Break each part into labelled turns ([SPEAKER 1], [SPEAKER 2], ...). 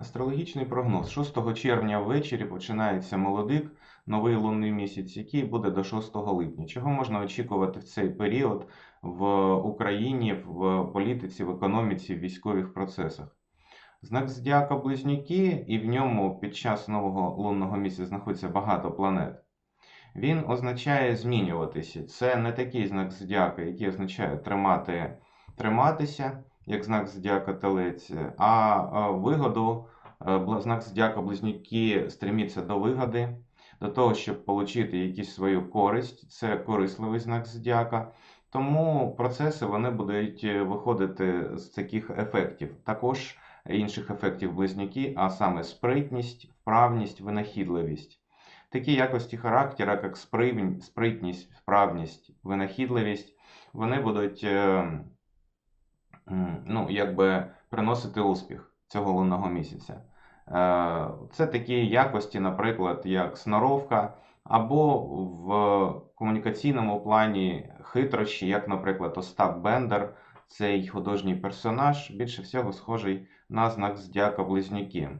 [SPEAKER 1] Астрологічний прогноз. 6 червня ввечері починається молодик, новий лунний місяць, який буде до 6 липня. Чого можна очікувати в цей період в Україні, в політиці, в економіці, в військових процесах? Знак Зодіака Близнюки, і в ньому під час нового лунного місяця знаходиться багато планет. Він означає змінюватися. Це не такий знак зодіака, який означає тримати, триматися, як знак зодіака Телець, а вигоду, е, знак зодіака Близнюки стремиться до вигоди, до того, щоб отримати якусь свою користь. Це корисливий знак зодіака. Тому процеси вони будуть е, виходити з таких ефектів. Також інших ефектів близнюки, а саме спритність, вправність, винахідливість. Такі якості характера, як спритність, вправність, винахідливість, вони будуть е, м, ну, якби приносити успіх цього лунного місяця. Е, Це такі якості, наприклад, як сноровка, або в комунікаційному плані хитрощі, як, наприклад, Остап Бендер, цей художній персонаж, більше всього схожий на знак зодіака Близнюки. Е,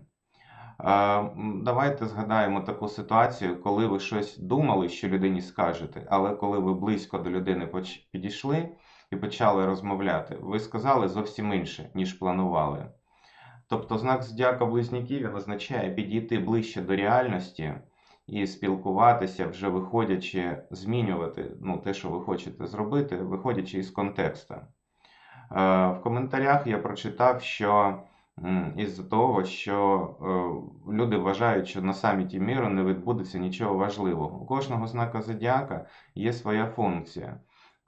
[SPEAKER 1] Давайте згадаємо таку ситуацію, коли ви щось думали, що людині скажете, але коли ви близько до людини підійшли і почали розмовляти, ви сказали зовсім інше, ніж планували. Тобто знак зодіака Близнюків означає підійти ближче до реальності і спілкуватися, вже виходячи, змінювати ну, те, що ви хочете зробити, виходячи із контексту. Е, В коментарях я прочитав, що із-за того, що е, люди вважають, що на саміті міру не відбудеться нічого важливого. У кожного знака зодіака є своя функція.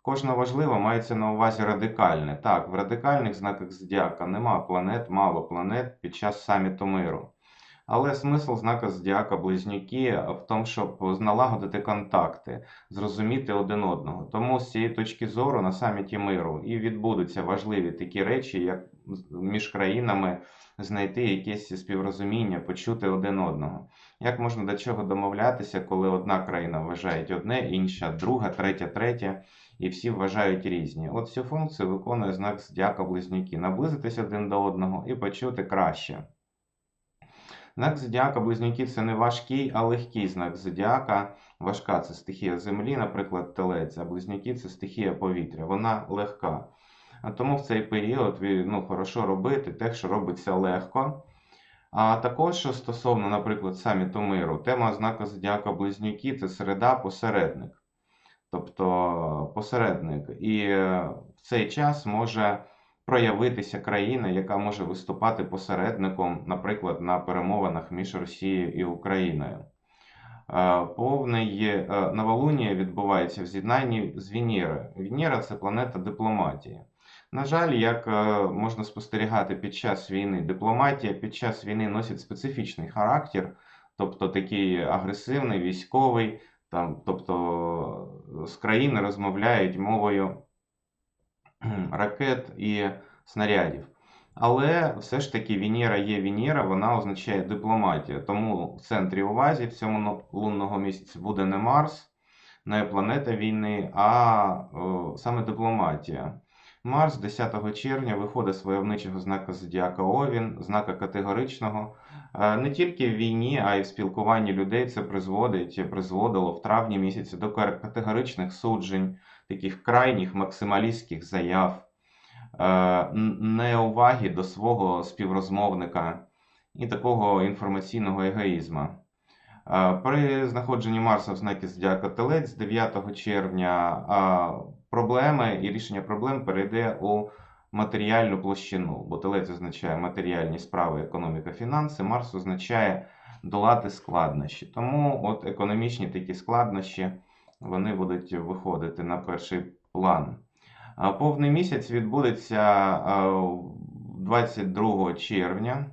[SPEAKER 1] Кожна важлива мається на увазі радикальне. Так, в радикальних знаках зодіака нема планет, мало планет під час саміту миру. Але смисл знака зодіака близнюки в тому, щоб налагодити контакти, зрозуміти один одного. Тому з цієї точки зору на саміті миру і відбудуться важливі такі речі, як між країнами знайти якесь співрозуміння, почути один одного. Як можна до чого домовлятися, коли одна країна вважає одне, інша, друга, третя, третя, і всі вважають різні. От цю функцію виконує знак зодіака близнюки. Наблизитись один до одного і почути краще. Знак зодіака близнюки це не важкий, а легкий знак зодіака. Важка це стихія землі, наприклад, телець, а близнюки це стихія повітря. Вона легка. А тому в цей період ну, хорошо робити те, що робиться легко. А також що стосовно, наприклад, саміту миру, тема знака зодіака близнюки це середа посередник. Тобто посередник. І е, в цей час може проявитися країна, яка може виступати посередником, наприклад, на перемовинах між Росією і Україною. Е, Повний е, новолунія відбувається в з'єднанні з Венерою. Венера це планета дипломатії. На жаль, як можна спостерігати під час війни, дипломатія під час війни носить специфічний характер, тобто такий агресивний, військовий, там, тобто з країни розмовляють мовою ракет і снарядів. Але все ж таки Венера є Венера, вона означає дипломатія. Тому в центрі увазі в цьому лунному місяці буде не Марс, не планета війни, а о, саме дипломатія. Марс 10 червня виходить з войовничого знака Зодіака Овін, знака категоричного. Е, Не тільки в війні, а й в спілкуванні людей це призводить, призводило в травні місяці до категоричних суджень, таких крайніх максималістських заяв, е, неуваги до свого співрозмовника і такого інформаційного егоїзму. Е, При знаходженні Марса в знакі Зодіака Телець 9 червня проблеми і рішення проблем перейде у матеріальну площину, бо Телець означає матеріальні справи, економіка, фінанси, Марс означає долати складнощі. Тому от економічні такі складнощі вони будуть виходити на перший план. Повний місяць відбудеться е, 22 червня.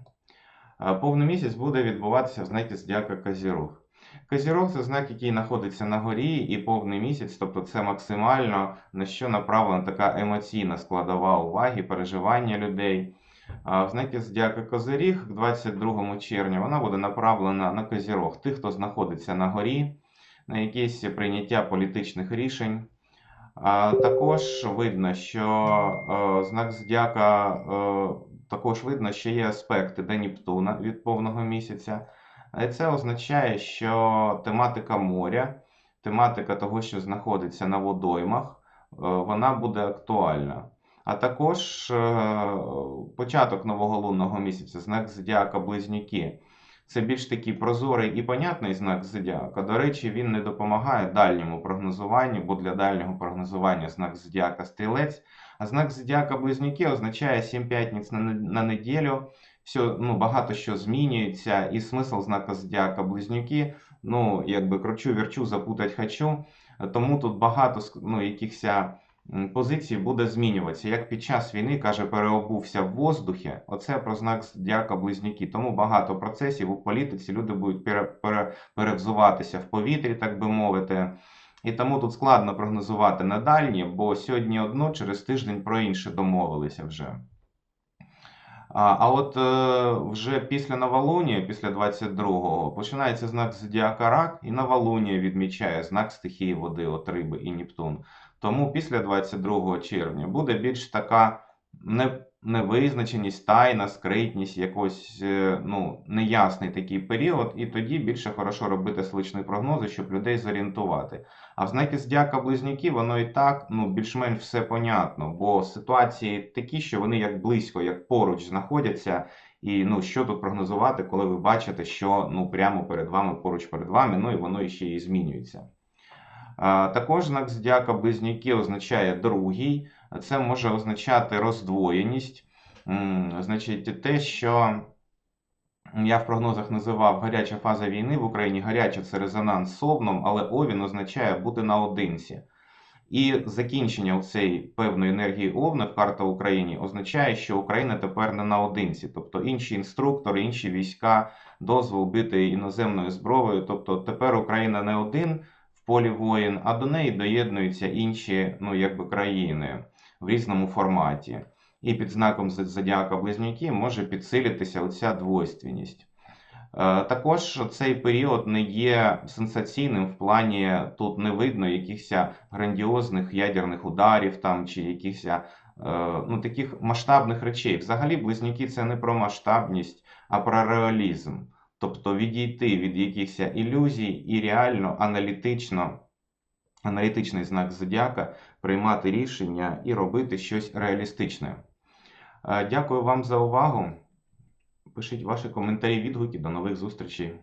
[SPEAKER 1] Повний місяць буде відбуватися в знакі Зодіака Козірог. Козірог це знак, який знаходиться на горі, і повний місяць, тобто це максимально на що направлена така емоційна складова уваги, переживання людей. В знакі Зодіака Козиріг 22 червня вона буде направлена на Козірог, тих, хто знаходиться на горі, на якесь прийняття політичних рішень. Також видно, що знак Зодіака також видно, що є аспекти до Нептуна від повного місяця. Це означає, що тематика моря, тематика того, що знаходиться на водоймах, е, вона буде актуальна. А також е, початок нового лунного місяця, знак зодіака Близнюки. Це більш такий прозорий і понятний знак зодіака. До речі, він не допомагає дальньому прогнозуванню, бо для дальнього прогнозування знак зодіака стрілець. А знак зодіака Близнюки означає 7 п'ятниць на неділю. Все, ну, багато що змінюється, і смисл знака зодіака Близнюки, ну, якби кручу, верчу, запутать хочу. Тому тут багато ну, якихось позицій буде змінюватися. Як під час війни, каже, переобувся в воздухі, оце про знак зодіака Близнюки. Тому багато процесів у політиці люди будуть пере, пере, перевзуватися в повітрі, так би мовити. І тому тут складно прогнозувати на дальні, бо сьогодні одно, через тиждень про інше домовилися вже. А, а от е, вже після новолунія, після 22-го, починається знак зодіака Рак, і новолунія відмічає знак стихії води, от риби і Нептун. Тому після 22 червня буде більш така не, невизначеність, тайна, скритність, якось е, ну, неясний такий період, і тоді більше хорошо робити селищні прогнози, щоб людей зорієнтувати. А в знаки зодіака близнюки воно і так ну, більш-менш все понятно, бо ситуації такі, що вони як близько, як поруч знаходяться. І ну, що тут прогнозувати, коли ви бачите, що ну, прямо перед вами, поруч перед вами, ну і воно ще і змінюється. Також знак зодіака близнюки означає другий. Це може означати роздвоєність. Значить, те, що я в прогнозах називав гаряча фаза війни в Україні. Гаряча це резонанс з Овном, але Овін означає бути наодинці. І закінчення цієї певної енергії Овна в карта Україні означає, що Україна тепер не наодинці, тобто інші інструктори, інші війська, дозвол бити іноземною зброєю. Тобто тепер Україна не один полі воїн, а до неї доєднуються інші ну, якби, країни в різному форматі. І під знаком зодіака Близнюки може підсилитися оця двойственність. Е, Також цей період не є сенсаційним в плані тут не видно якихось грандіозних ядерних ударів там чи якихось е, ну, таких масштабних речей. Взагалі, близнюки це не про масштабність, а про реалізм. Тобто відійти від якихось ілюзій і реально аналітично, аналітичний знак зодіака приймати рішення і робити щось реалістичне. Е, Дякую вам за увагу. Пишіть ваші коментарі, відгуки. До нових зустрічей.